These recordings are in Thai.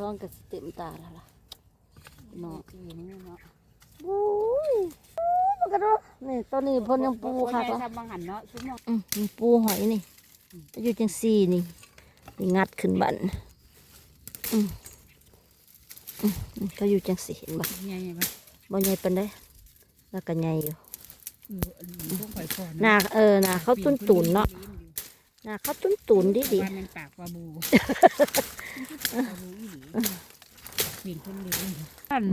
ร้องกับเต็มตาแล้วล่ะเนาะจีนี่เนาะอุ้ยมันก็ดูนี่ตัวนี้เพ่นยังปูค่ะก็ก็ทำบางหันเนาะซุ้มเนาะอืมมันปูหอยนี่อยู่จังซี่นี่นี่งัดขึ้นบันอืมอืมอืมก็อยู่จังซี่เห็นบ่ใหญ่ๆปะบ่ใหญ่ปานใดแล้วก็ใหญ่อยู่เอออันนี้พวกข่อยคอนหน้าเออหน้าเขาตุนตุนๆเนาะหน้าเขาตุนตุนๆดีดีว่ามันปากปลาบูปลาบูอีหลีปีนคนเดียวอัน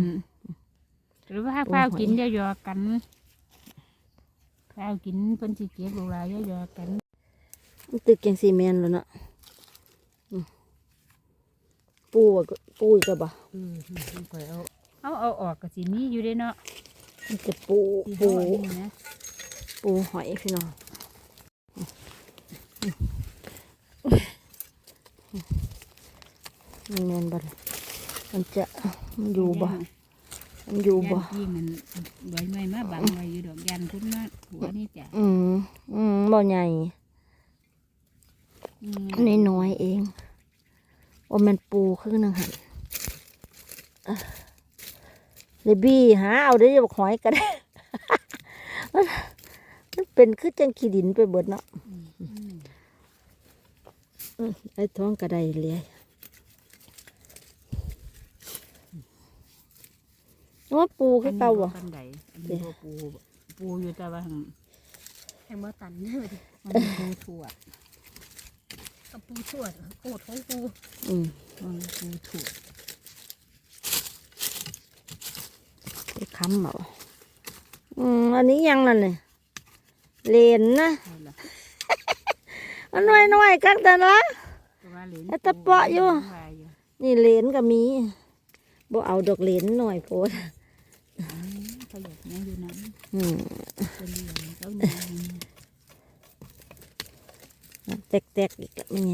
หรือว่าข้าวกินเยอะๆกันข้าวกินเพิ่นสิเก็บลูกหลานเยอะๆกันมันตึกจังซี่แม่นแล้วเนาะอืมปูอะก็ปูอีกแล้วบ่เออข่อยเอาเอาเอาออกก็สิมีอยู่เด้เนาะมันจะปูที่ปูเฮาอันนี้นะปูหอยพี่น้องมันแม่นบ่ล่ะมันจะมันอยู่บ่ มันอยู่บ่ยันที่มันใบไม้มาบังไว้อยู่ดอกยันขึ้นมาหัวนี่จ้ะอืมอืมบ่ใหญ่อืมน้อยน้อยๆเองโอ้แมันปูครึ่งหนึงหันอะเลยบี้หาเอาได้อบอกหอยก็ได้มันมันเป็นคือจังขี้ดินไปเบิดเนาะอืมอืมไอ้ท้องกระไดเลย ว่าปูคือเก่าบ่อันนี้บ่ปานใดอันนี้บ่ปูปูอยู่แต่ว่าหั่นแข่งมาตันเลยมันเป็นปูถั่วกับปูสวดโกดของปูอืมมันปูถั่วไปค้ำเอาอืมอันนี้ยังนั่นเลยเลนนะเอาล่ะอันน้อยน้อยๆกักแต่ละเพราะว่าเหรียญไอ้ตะเปาะอยู่มันว่าอยู่ นี่เลนก็มีบ่เอาดอกเลนหน่อยโพด แตกแตกๆอีกแล้วมันไง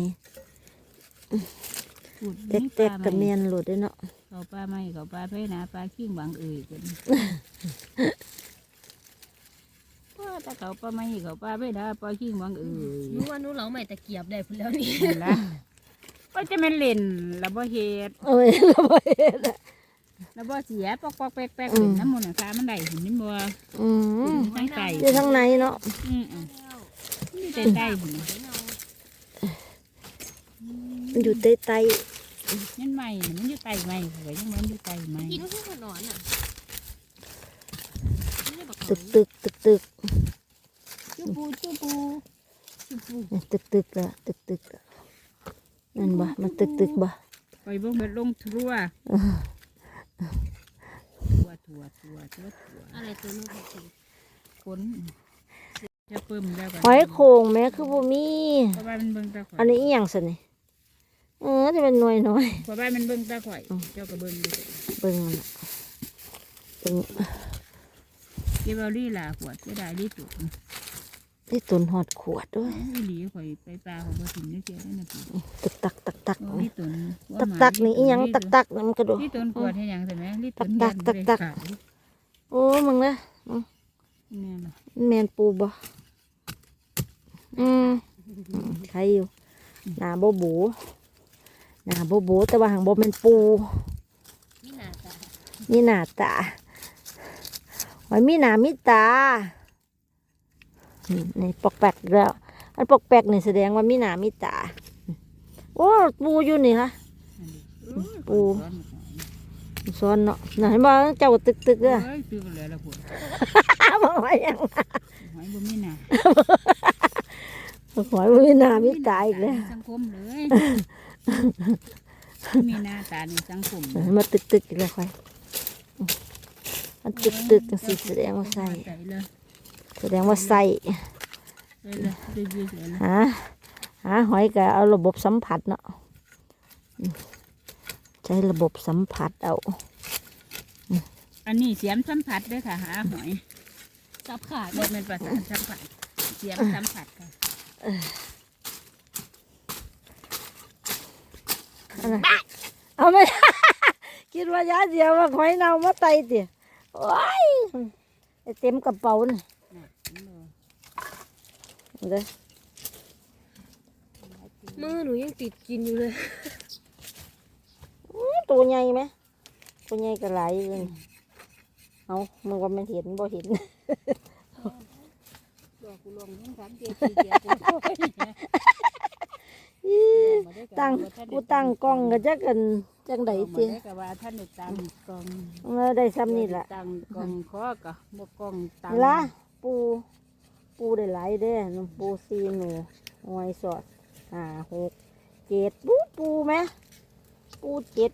พูดแตกแตกๆกับเมียนหลุดด้วยเนาะเขาปลาไม่เขาปลาไปนะปลาขี้งบางเอ่ยกันว่าแต่เขาปลาไม่เขาปลาไปนะปลาขี้งบางเอ่ยรู้ว่านู้เราใหม่ตะเกียบได้พุ่นแล้วนี่นั่นละก็จะเป็นเล่นแล้วบ่เฮ็ดเอ้ยระเบิดอะ แล้วบ่เสียปอกปอกแป๊กแป๊กเป็นน้ำมันต์นะคะมันได้เห็นมันบ่อืมตั้งใจอยู่ทางในเนาะอืมอืมนี่ใจใจผมมันอยู่ใต้ใต้นั่นใหม่มันอยู่ไตใหม่ไว้ยังมันอยู่ไตใหม่กินไม่ใช่ขนอนอะไม่ได้บอกตึกตึกตึกตึกจูปูจูปูจูปูเนี่ยตึกตึกละตึกตึกละนั่นบ่มันตึกตึกบ่ ไปเบิ่งเบิดลงทั่ว ทั่วทั่วทั่วทั่วทั่วอะไรตัวนู้นของกินคนจะเพิ่มแล้วกันหอยโขงแม่คือบ่มีเพราะว่ามันเบิ่งตาข่อยอันนี้อีหยังสินี่เออจะเป็นหน่วยน้อยเพราะว่ามันเบิ่งตาข่อยเจ้าก็เบิ่งดูเบิ่งมันน่ะเบิ่งเก็บเอาลี่ลาขวดจะได้ลี่ตุก ที่ตุนหอดขวดด้วยอีหลีข่อยไปปลาของบ่ถิ่นได้เจอได้นะพี่ตึกตักตักตักโอ้ลี่ตุนตักตักนี่อีหยังตักตักนี่มันกระโดดลี่ตุนขวดให้หยังใช่ไหมลี่ตุนตักตักตักขายโอ้มึงนะนี่ล่ะแมนปูบ่อืมอืมใครอยู่หนาโบบูหนาโบบูแต่ว่าหางโบแมนปูนี่นาตามีหน้าตาหอยมีหน้ามีตา นี่นี่ปอกแปกอีกแล้วอันปอกแปกนี่แสดงว่ามีหน้ามีตา โอ้ปูอยู่นี่ค่ะปูซ้อนเนาะไหนบอกเจ้าตึกตึกๆเด้อเอ้ยตื้อกันเลยละพุ่นบอกว่าหยังหอยบ่มีหน้าหอยมีหน้ามีตาอีกแล้วสังคมเลยมีหน้าตาในสังคมมาตึกตึกๆอีกแล้วค่อยมันตึกตึกๆจังสิแสดงว่าใส่ใส่เลย แสดงว่าใส่ใส่เลยเรื่อยๆเลยหาหาหอยก็เอาระบบสัมผัสเนาะอืมใช้ระบบสัมผัสเอา อันนี้เสียมสัมผัสเด้วยค่ะ หาหอยจับขาดบ่เป็นภาษาสัมผัสเสียมสัมผัสค่ะเอาไหมคิดว่ายาเดียวว่าหอยเน่ามาไตเตี๋ยโอ้ยไอ้เต็มกระเป๋าน่ะน่ะเห็นบ่ เด้อมือหนูยังติดกินอยู่เลยตัวใหญ่ไหมตัวใหญ่ก็หลายอยู่เลยเอามึงว่ามันเห็นบ่เห็นดอกกูลงทั้งสามเดียวสี่เดียวกูโอ้ยมาได้กับตั้งว่าท่านได้กูตั้งกล้องก็จักกันจังไดมาสิได้กับว่าท่านได้ตั้งกล้องเมื่อได้ซ้ำนี่ล่ะตั้งกล้องขอกับบ่กล้องตั้งนี่ละปู ปูได้หลายเด้น้ำปูซีหนูหอยสอดห้าหกเจ็ดปูปูไหมปูเจ็ด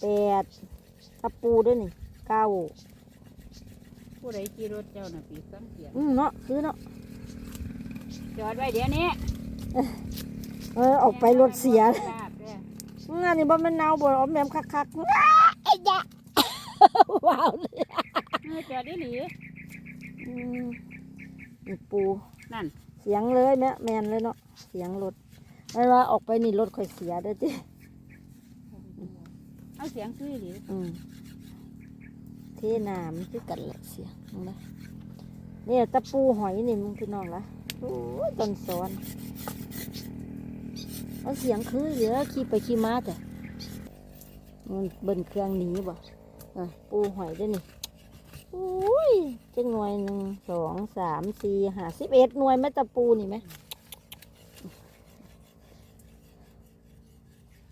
แปดถ้าปูด้วยนี่เก้าผู้ใดขี่รถเจ้าน่ะปีสังเกียอืมเนาะคือเนาะจอดไว้เดี๋ยวนี้เออออกไปรถเสียลาบเด้องานนี่บ่แมันเนาบ่ออมแหมมคักๆว้าไอ้ยะว้าวเลยเออจอดได้หรืออืม นี่ปู นั่น เสียงเลยแม่แมนเลยเนาะ เสียงรถไม่ว่าออกไปนี่รถค่อยเสียเด้อจิเอาเสียงคือหรืออืมเทน้ำคือกันแหละเสียงนั่นนะเนี่ยตะปูหอยนี่มึงพี่น้องละโอ้ยต้นซ้อนเอาเสียงคือเดี๋ยวขี่ไปขี่มาแต่มันเบิ่นเครื่องหนีบ่เออปูหอยด้วยนี่โอ้ยจังหน่วยหนึ่งสองสามสี่ห้าสิบเอ็ดหน่วยแม่ตะปูนี่ไหม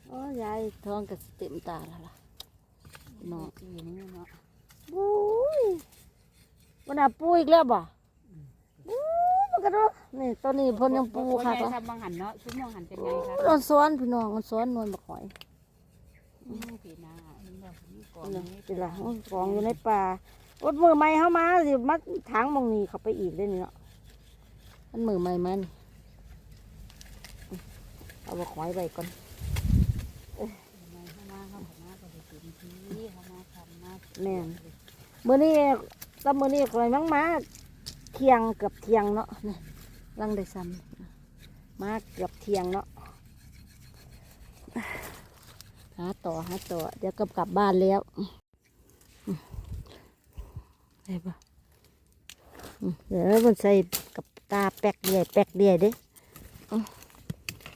โอ้ยายท้องกับเต็มตาแล้วล่ะเนาะสีนี่เนาะบุ้ยวันน่ะปูอีกแล้วบ่บู้มันก็ดูนี่ตอนนี้เพ่นยังปูค่ะก็ก็ทำบางหันเนาะซุ้มบางหันเป็นไงคะเราซ้อนพี่น้องมันซ้อนนวลบักหอยอืมปีหนาเห็นแบบนี้ก่อนนี่นี้เป็นละมันกองอยู่ในป่า อดมือใหม่เข้ามาสิมัดทางหมองนี้เข้าไปอีกเลยนี่เนาะมันมือใหม่มันเอาบักหอยไปก่อนมาเข้ามาเข้ามาก็ได้เต็มที่เข้ามาทำมาแม่นมื้อนี้ตะมื้อนี้ข่อยมั่งมาเที่ยงเกือบเที่ยงเนาะนี่ลังได้ซ้ำมาเกือบเที่ยงเนาะหาต่อหาต่อเดี๋ยวก็กลับบ้านแล้วอืม ได้ปะเดี๋ยวมันใส่กับตาแป๊กเดียแป๊กเดียเด้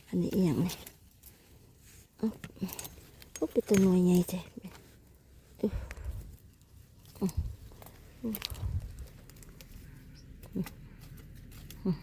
อันนี้เอียงเลยพวกเป็นตัวน่วยใหญ่ใจอืม